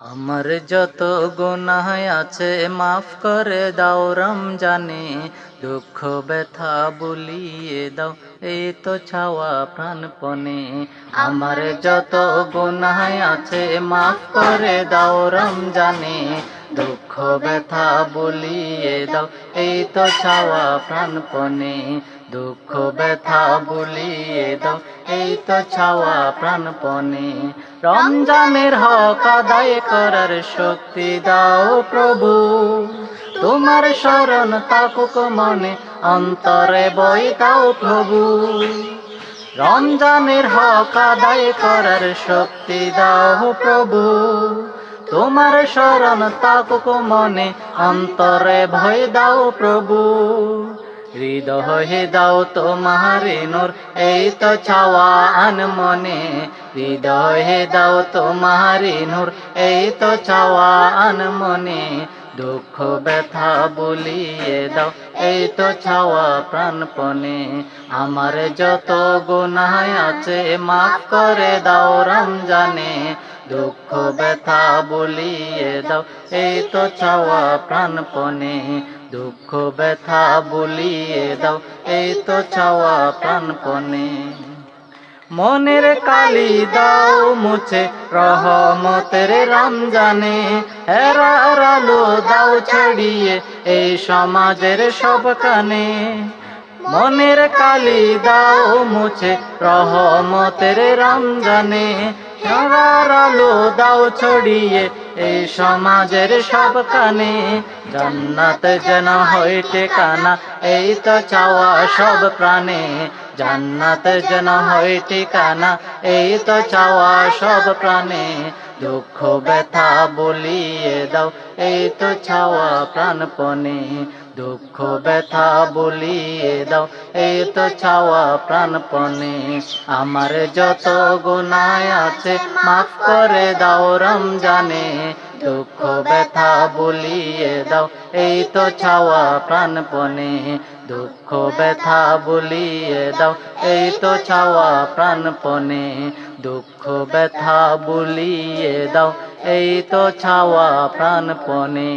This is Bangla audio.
আমার যত গুনাহ আছে মাফ করে দাও রমজানে। দুঃখ ব্যথা বলিয়ে দাও এই তো ছাওয়া প্রাণপণে। আমার যত গুনাহ আছে মাফ করে দাও রমজানে। দুঃখ ব্যথা বলিয়ে দাও, এই তো ছাওয়া প্রাণপণে। দুঃখ ব্যথা বলিয়ে দাও, এই তো ছাওয়া প্রাণপণে। রমজানের হক আদায় করার শক্তি দাও প্রভু। তোমার শরণ তাকুক মনে, অন্তরে বই দাও প্রভু। রমজানের হক আদায় করার শক্তি দাও প্রভু। তোমার শরণ তাকুক মনে অন্তরে ভয় দাও প্রভু। হৃদয়ে দাও তোমার নূর, এই তো ছাওয়া মনে। হৃদয়ে দাও তোমার নূর, এই তো ছাওয়া মনে। দুঃখ ব্যথা বলিয়ে দাও, এই তো ছাওয়া প্রাণপণে। আমার যত গুনাহ আছে মাফ করে দাও রমজানে। দুঃখ ব্যথা বলিয়ে দাও, এই তো ছাওয়া প্রাণপণে। দুঃখ ব্যথা বলিয়ে দাও, এই তো ছাওয়া প্রাণপণে মনের কালি দাও মুছে, রহমতের রমজানে। হেরার আলো দাও ছড়িয়ে, এই সমাজের সব কানে। মনের কালি দাও মুছে, রহমতের রমজানে। হেরার আলো দাও ছড়িয়ে এই সমাজের সব কানে। জান্নাত যেন হয় ঠিকানা, এই তো চাওয়া সব প্রাণে। জান্নাত যেন হয় ঠিকানা, এই তো চাওয়া সব প্রাণে। দুঃখ, ব্যথা বলিয়ে দাও, এই তো ছাওয়া প্রাণপণে। দুঃখ ব্যথা বলিয়ে দাও, এই তো ছাওয়া প্রাণপণে। আমার যত গুনায় আছে মাফ করে দাও রমজানে। দুঃখ ব্যথা বলিয়ে দাও, এই তো ছাওয়া প্রাণপণে। দুঃখ ব্যথা বলিয়ে দাও, এই তো ছাওয়া প্রাণপণে। দুঃখ ব্যথা বলিয়ে দাও, এই তো ছাওয়া প্রাণপণে।